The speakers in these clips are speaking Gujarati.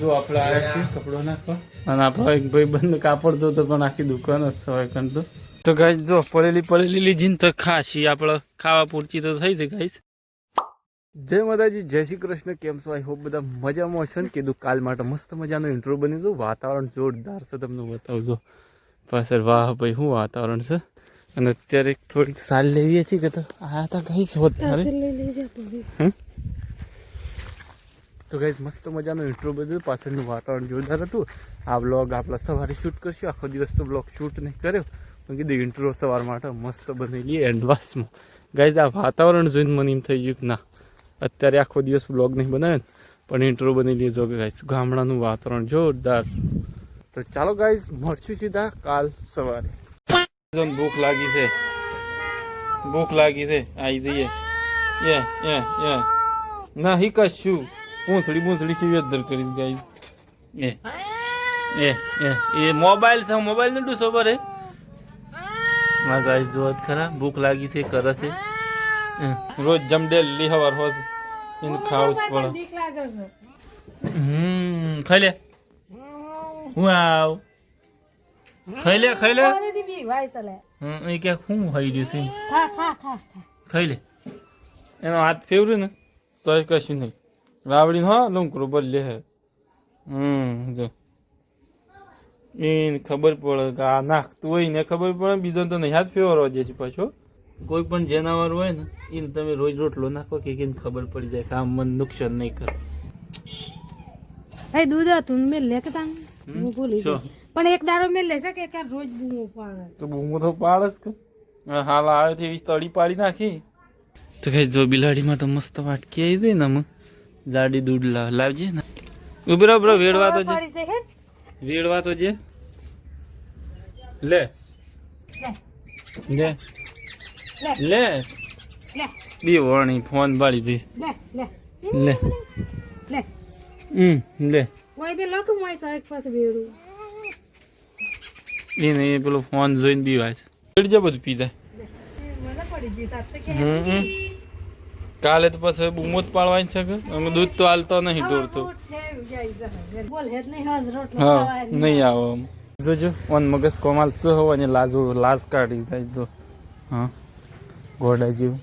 જો આપણે આવ્યા છીએ કપડો નાખવા અને આપણો એક ભાઈ બંધ કાપડ જોતો પણ આખી દુકાન જ સવાય કરતો તો. ગાઈસ જો પડેલી પડેલી લીધી ને તો ખાશી આપણે ખાવા પૂરતી તો થઈ જાય ગાઈસ જય માતાજી જય શ્રી કૃષ્ણ. કેમ છો? આઈ હોપ બધા મજામાં હશો ને? કીધું કાલ માટે મસ્ત મજાનો ઇન્ટ્રો બની હતું વાતાવરણ જોરદાર છે તમને બતાવજો. પાછળ વાહ ભાઈ શું વાતાવરણ છે? અને અત્યારે થોડીક સાલ લેવીએ છીએ કે તો આ હતા કઈ હમ? તો ગઈ મસ્ત મજાનો ઇન્ટ્રો બધું. પાછળનું વાતાવરણ જોરદાર હતું. આ બ્લોગ આપણે સવારે શૂટ કરશું. આખો દિવસ તો બ્લોગ શૂટ નહીં કર્યો. પણ કીધું ઇન્ટ્રો સવાર માટે મસ્ત બની લઈએ એન્ડવાસમાં ગાઈસ આ વાતાવરણ જોઈને મને એમ થઈ ગયું કે ના, અત્યારે આખો દિવસ બ્લોગ નહીં બનાવે પણ ઇન્ટ્રો બની લઈએ જો ગાઈસ ગામડાનું વાતાવરણ જોરદાર. તો ચાલો ગાઈઝ મળશું સીધા કાલ સવારે. ભૂખ લાગી છે. ભૂખ લાગી છે. આવી જઈએ. એ એ યે ના, હી કશું. પૂંછડી પૂંછડી છે વેદર કરી ગાઈસ? એ એ એ એ મોબાઈલ છે મોબાઈલનું ડૂસો પરમાં ગાઈસ જોત ખરા ભૂખ લાગી છે કરે છે. હમ, રોજ જમડેલ હવાર હોસ એને ખાવું પણ પડે. હમ ખાઈ લે. હું આવ ખાઈ લે ખાઈ લે. હમ એ કે હું ખાઈ રહ્યું છે. ખાઈ લે. એનો હાથ ફેવર્યું ને તોય કશું નહીં. રાવડી હા લંકરો બદલે હે. હમ જો. એને ખબર પડે કે આ નાખતું હોય ને ખબર પડે બીજો તો નહીં હાથ ફેવરવા જાય છે પાછો. કોઈ પણ જનાવર હોય ને એને તમે રોજ રોટલો નાખો કે એને ખબર પડી જાય કે આ મન નુકસાન નહીં કરે. એ દૂધ તું મેં લેકતા હું ભૂલી પણ એક દાડો મેં લેશે કે એક રોજ બૂમો પાડે. તો બૂમો તો પાડ જ કે. હાલ આવે છે એવી તળી પાડી નાખી. તો કઈ જો બિલાડીમાં તો મસ્ત વાટકી આવી ગઈ ને આમાં. જાડી દૂધ લાવ લાવજે ને. ઉભરો ઉભરો વેડવા તો જે. વેડવા તો જે. લે. લે. લે. બી વણી ફોન પાડી દી લે લે. હમ લે. ઓય બે લોક મોય સાહેબ પાસે એને એ પેલો ફોન જોઈને બી વાય વેડજે બધું પી જાય મને પડી ગઈ સાત કે હમ. કાલે તો પછી બૂમો જ પાડવાની છે કે? અમે દૂધ તો હાલતો નહીં ઢોરતો હા નહીં આવો આમ. જોજો ઓન મગજ કોમાલ તો હોવ અને લાજુ લાજ કાઢી જાય તો. હા ઘોડા જેવું.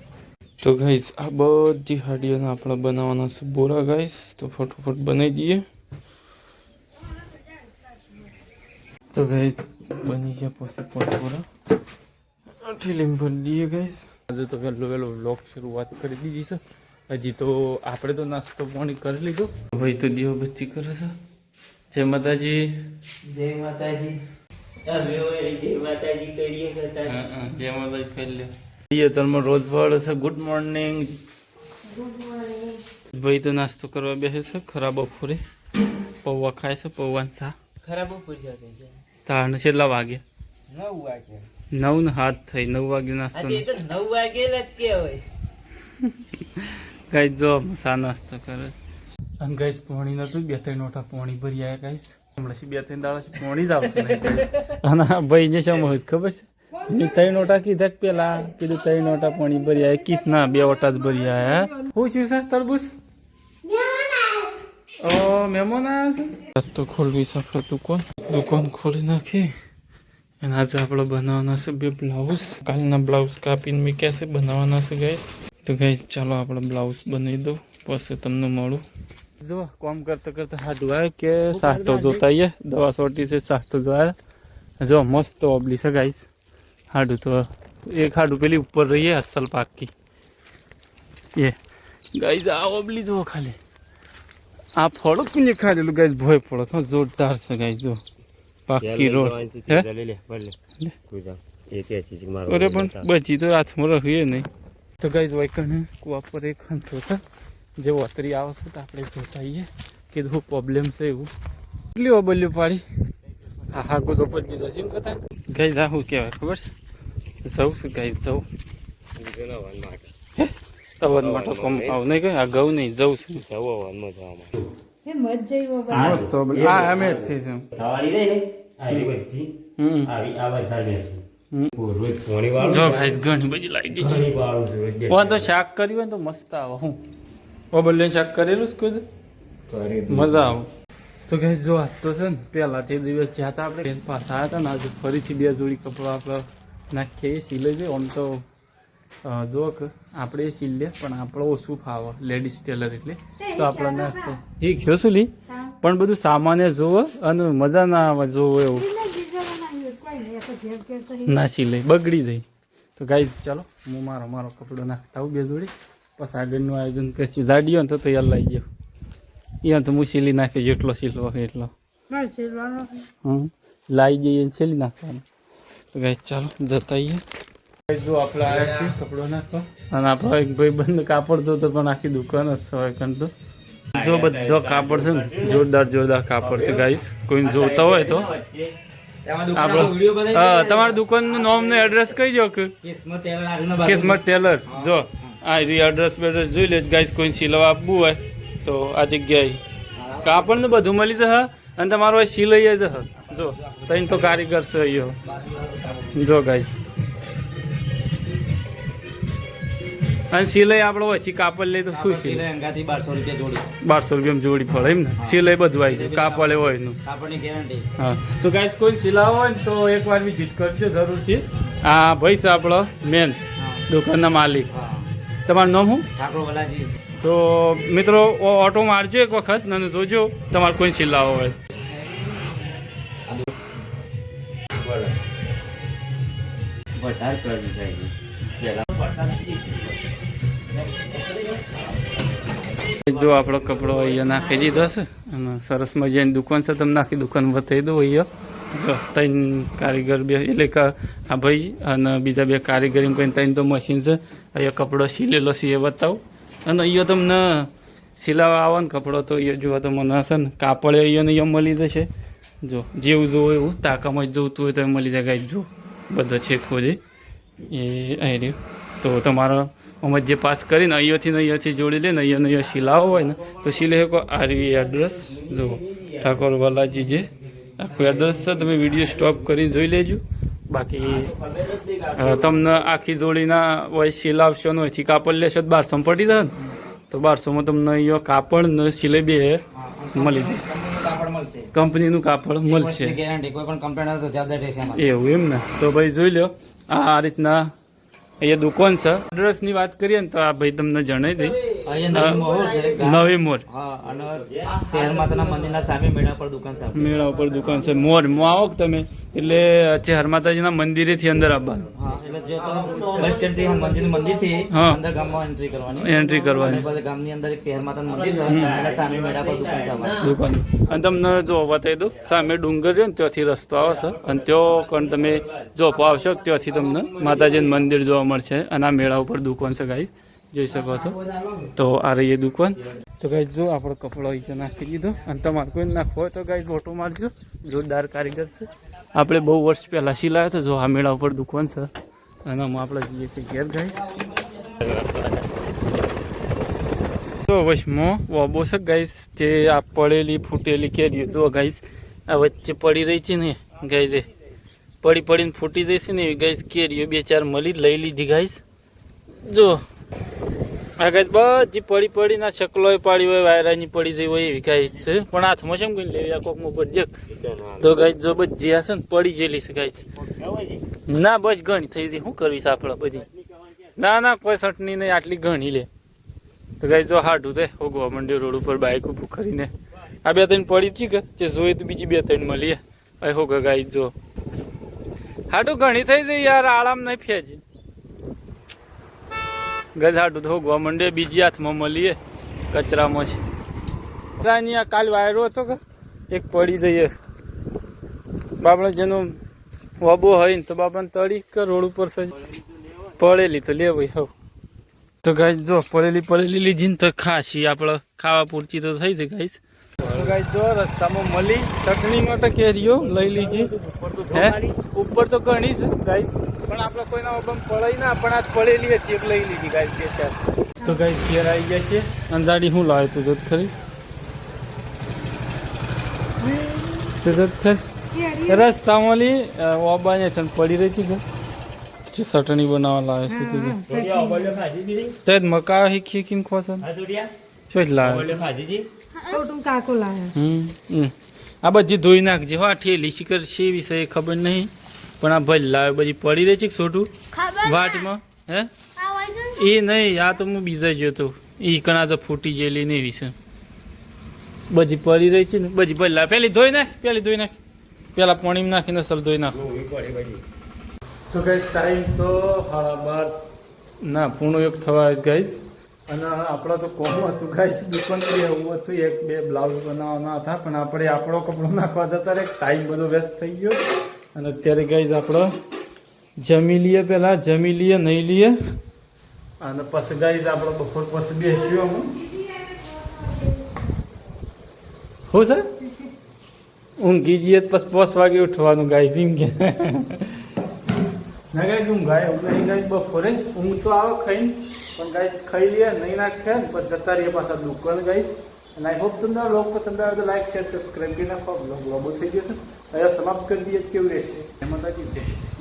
તો ગાઈસ આ બધી હાડીઓને આપણે બનાવવાના છે. બોરા ગાઈસ તો ફટોફટ બનાવી દઈએ. તો ગઈ બની ગયા પોસે પછી બોરા. ઠીલીમ ભરી દઈએ ગાઈસ આજે તો વહેલો વહેલો વ્લોગ શરૂઆત કરી દીધી છે. હજી તો આપણે તો નાસ્તો પાણી કરી લીધો. ભાઈ તો દીવાબત્તી કરે છે. જય માતાજી. જય માતાજી. જય માતાજી કરીએ કરતા. હા, હા, જય માતાજી કરી લે એ રોજ ભાડે છે ગુડ મોર્નિંગ ભાઈ તો નાસ્તો કરવા બેસે છે. ખરા બપોરે. પૌવા ખાય છે. પૌવાનું શા ખરાબ પૂછ્યા છે છેલ્લા વાગે. નવ વાગે. નવ ને હાથ થઈ નવ વાગે નાસ્તો આજે તો નવ વાગે જ કહેવાય ગાઈસ જો સા નાસ્તો કરે. અને ગાઈસ પોણી નતું બે ત્રણ ઓઠા પોણી ભરી આવ્યા ગાઈસ. હમણાં બે ત્રણ દાડા પોણી જ આવતું નહીં. અને ભાઈ ને શું હોય ખબર છે? મેં ત્રણ ઓટા કીધા પેલા કીધું ત્રણ ઓટા પોણી ભરી આવ્યા કીસ ના બે ઓટા જ ભરી આવ્યા હું? છું સર તરબૂસ ઓ મહેમાન આવ્યા છે તો ખોલવી સફળ દુકાન. દુકાન ખોલી નાખી. અને આજે આપણે બનાવવાના છે બે બ્લાઉઝ કાલના બ્લાઉઝ કાપીને મેં કહેશે બનાવવાના છે ગાઈસ તો ગાઈસ ચાલો આપણે બ્લાઉઝ બનાવી દો પછી તમને મળું. જો, કામ કરતા કરતા હાથ ધોવાય કે સાટો જોતા આવીએ દવા સોટી છે, સાટો ધોવાય. જો, મસ્ત ઓબલી છે ગાઈસ હાડું તો એક હાડું પેલી ઉપર રહીએ, અસલ પાકી. એ ગાઈસ આ ઓબલી જુઓ ખાલી. આ ફળો કુંજે ખાલી ગાઈસ ભોય પડો જોરદાર છે ગાઈસ જો પાકી રોડ હે અરે પણ બચી તો હાથમાં રહીએ નહીં તો ગાઈસ વાયકણ કુવા પર એક હંસો છે જે વતરી આવે છે તો આપણે જોતા આવીએ કે શું પ્રોબ્લેમ છે એવું કેટલી ઓબલ્યો પાડી હા હા ગોતો પર દીધો છે એમ કહેતા ગઈ આ શું કહેવાય ખબર છે જવું છું ગઈ જવું તવન માટે કોમ આવ નહીં કઈ આ ગૌ નહીં જવું છું એ મસ્ત અમે જ છે. હમ. હમ. જો ગાઈસ ઘણી બધી લાગી છે. તો શાક કર્યું હોય ને તો મસ્ત આવે હું. ઓબલ્યો શાક કરેલું છે કોઈ મજા આવે. તો ગાઈસ જો આજ તો છે ને પહેલા તે દિવસ જ્યાં હતા આપણે આવ્યા હતા ને આજે ફરીથી બે જોડી કપડાં આપણે નાખીએ સિલાઈ જોઈએ આમ તો જો કે. આપણે એ સિલ પણ આપણે ઓછું ફાવે. લેડીઝ ટેલર એટલે. તો આપણે નાખે એ ગયો શું લી. પણ બધું સામાન્ય જોવો અને મજા ના આવે જોવો એવું. ના સિલાઈ બગડી જાય. તો ગાઈ ચાલો હું મારો મારો કપડો નાખતા આવું બે જોડી. પછી આગળનું આયોજન કરશું. દાડીઓ ને તો તૈયાર લઈ ગયો. અહીંયા તો હું સિલી નાખ્યો જેટલો સિલવો હોય એટલો. હમ. લાવી જઈએ છેલ્લી નાખવાનું. તો ગાઈ ચાલો જતા આવીએ Guys, જો આપણે આવ્યા છીએ કપડો નાખવા અને આપણો એક ભાઈ બંધ કાપડ જોતો પણ આખી દુકાન જ સવાય કરતો જો બધો કાપડ છે ને જોરદાર જોરદાર કાપડ છે ગાઈસ કોઈને જોતા હોય તો. તમારી દુકાનનું નામ ને એડ્રેસ કહી દો કે. કિસ્મત ટેલર જો આ એડ્રેસ બેડ્રેસ જોઈ લે ગાઈસ કોઈ સિલવા આપવું હોય તો આ જગ્યાએ. કાપડ ને બધું મળી જશે અને તમારો સિલાઈ જ જો તઈને તો કારીગર છે જો ગાઈસ અને સિલાઈ આપણે ઓછી કાપડ લઈ તો શું સિલાઈ બારસો રૂપિયા જોડી. બારસો રૂપિયામાં જોડી પડે એમ ને? સિલાઈ બધું આવી જાય કાપડ હોય એનું. કાપડની ગેરંટી હા. તો ગાઈસ કોઈ સિલાવો હોય ને તો એકવાર વિઝિટ કરજો જરૂરથી હા ભાઈ છે આપણો મેન દુકાનના માલિક. તમારું નામ શું? ઠાકોર વલાજી. તો મિત્રો ઓટો મારજો એક વખત અને જોજો તમારે કોઈ સિલાવો હોય. વધારે કરવી સાહેબ જો આપણો કપડો અહીંયા નાખી દીધો છે અને સરસ મજાની દુકાન છે. તમે નાખી દુકાન બતાવી દો અહીંયા. ત્રણ કારીગર બે, એટલે કે આ ભાઈ અને બીજા બે કારીગર કહીને ત્રણ તો મશીન છે. અહીંયા કપડો સીલેલો છે, એ બતાવું. અને અહીંયા તમને સિલાવા આવે ને કપડો તો અહીંયા જોવા તો મને હશે ને. કાપડ અહીંયા અહીંયા મળી જશે. જો, જેવું જોવું એવું. તાકામાં જોતું હોય તો મળી જાય જો. બધો છે ખોદે. એ અહીં રહ્યું. તો તમારો અમે જે પાસ કરીને અહીંયાથી ને અહીંયાથી જોડી લે ને અહીંયા ને અહીંયા શિલાઓ હોય ને તો શિલે શકો આરવી એડ્રેસ જુઓ. ઠાકોર વાલાજી જે આખું એડ્રેસ છે તમે વીડિયો સ્ટોપ કરીને જોઈ લેજો. બાકી તમને આખી જોડીના હોય શિલાવશો ને હોયથી કાપડ લેશો તો બારસો પડી જાય ને. તો બારસોમાં તમને અહીંયા કાપડ ને સિલાઈ બે મળી જશે કંપનીનું કાપડ મળશે. એવું એમ ને. તો ભાઈ જોઈ લો આ રીતના અહીંયા દુકાન છે. એડ્રેસની વાત કરીએ ને તો આ ભાઈ તમને જણાવી દઈ. નવી મહોર છે ગામ- નવી મોર. હા માતાના મંદિરના સામે મેળા પર દુકાન સામે. મેળા ઉપર દુકાન છે. મોર મો આવો તમે? એટલે ચહેર માતાજીના અંદર આવવાનું. બસ સ્ટેન્ડથી મંદિર મંદિરથી અંદર ગામમાં એન્ટ્રી કરવાની. એન્ટ્રી કરવાની. અને ગામની અંદર એક શહેર માતાનું મંદિર છે સામે મેળા પર દુકાન સામે દુકાન. અને તમને જો બતાવી દઉં સામે ડુંગર છે ને ત્યાંથી રસ્તો આવશે અને ત્યાં કણ તમે જો આવશો ત્યાંથી તમને માતાજીનું મંદિર જોવા મળશે. અને આ મેળા ઉપર દુકાન છે ગાઈસ જોઈ શકો છો. તો આ રહી દુકાન. તો ગાઈ જો આપણો કપડો અહીં નાખી દીધો. અને તમારે કોઈ નાખવો હોય તો ગાઈ ફોટો મારજો. જોરદાર કારીગર છે. આપણે બહુ વર્ષ પહેલાં સિલાયો હતો. જો આ મેળા ઉપર દુકાન છે. અને આમાં આપણે જઈએ છીએ ઘેર ગાઈસ તો વચમાં વાબો છે ગાઈસ તે આ પડેલી, ફૂટેલી કેરીઓ. જો ગાઈસ આ વચ્ચે પડી રહી છે ને ગાઈસ એ. પડી પડીને ફૂટી જશે ને એવી ગાઈસ કેરીઓ બે ચાર મળી લઈ લીધી ગાઈસ જો આ ગાઈસ બધી પડી પડી ના છકલો પાડી હોય, વાયરાની પડી જઈ હોય એવી ગાઈસ છે. પણ હાથમાં શું કઈ લેવી, આ કોકમાં જક. તો ગાઈસ જો બધી હશે ને પડી ગયેલી છે ગાય. ના, બસ ઘણી થઈ ગઈ. શું કરવી છે આપણે બધી? ના ના, કોઈ સટની નહીં, આટલી ઘણી લે. તો ગાઈ જો હાડું તે હોગવા મંડ્યો રોડ ઉપર બાઇક ઊભું કરીને. આ બે ત્રણ પડી હતી કે, જે જોઈએ તો બીજી બે ત્રણ મળીએ અહીં હોગ ગાય જો. હાડું ઘણી થઈ જઈ યાર, આરામ નહીં ફેજી. ગજ ધોગવા માંડે, બીજી હાથમાં મળીએ. કચરામાં છે રાની કાલ વાયરો હતો કે? એક પડી જઈએ. બાપડે જેનો વબો હોય ને તો બાપણ તળી કે રોડ ઉપર સજ પડેલી તો લેવાય હવ. તો ગાઈસ જો, પડેલી પડેલી લીધી ને તો ખાશી આપણે ખાવા પૂરતી તો થઈ જાય ગાઈસ. ગાઈ જો, રસ્તામાં મળી ચટણી માટે કેરીઓ લઈ લીધી. હે? ઉપર તો ઘણી છે ગાઈસ પણ આપણે કોઈના ઓબમ પડાઈ ના પણ આજ પડેલી હતી એક લઈ લીધી ગાય બે ચાર. તો ગાય ઘેર આવી ગયા છે. અંદાડી હું લાવે તું જોત ખરી? તું જોત ખરી? રસ્તામાં લી ઓબાને તને પડી રહી છે કે? જે ચટણી બનાવવા લાવે છે કીધું તે? જ મકા શીખી કિમ ખોસન શું જ લાવે? કાકો લાયા હમ હમ. આ બધી ધોઈ નાખજે હા આ ઠેલી શિખર છે વિષય ખબર નહીં. પણ આ ભાઈ લાવે બધી પડી રહી છે કે છોટું વાટમાં હે? એ નહીં આ તો હું બીજા ગયો તો. એ કણા તો ફૂટી ગયેલી નહીં વિશે બધી પડી રહી છે ને બધી ભાઈ લાવે. પેલી ધોઈ નાખ પેલી ધોઈ નાખ. પેલા પાણીમાં નાખીને સલ ધોઈ નાખ. તો કઈ ટાઈમ તો સાડા બાર. ના પૂર્ણ એક થવા ગાઈસ અને આપણા તો કોમ હતું ગાઈશ દુકાન બી એવું હતું એક બે બ્લાઉઝ બનાવવાના હતા પણ આપણે આપણો કપડો નાખવા જતા રહે ટાઈમ બધો વ્યસ્ત થઈ ગયો. અને અત્યારે ગાઈસ આપણે જમી લઈએ પહેલાં, જમી લઈએ, નહીં લઈએ. અને પછી ગઈ આપણે બપોર પછી બેસ્યું અમે. હું સર? ઊંઘી જઈએ પછી પાંચ વાગે ઉઠવાનું ગાય જીમ કે. ના ગાય ઊંઘ ગાય નહીં ગાય બપોરે. ઊંઘ તો આવે ખાઈને, પણ ગાય ખાઈ લઈએ, નહીં નાખે. પછી જતા રહીએ પાછા દુકાન ગાઈશ અને આઈ હોપ તમને લોક પસંદ આવે તો લાઈક શેર સબસ્ક્રાઈબ કરી નાખો. બ્લોગ લોબો થઈ ગયો છે. હવે સમાપ્ત કરી દઈએ કેવું રહેશે? એમાં તો જય શ્રી કૃષ્ણ.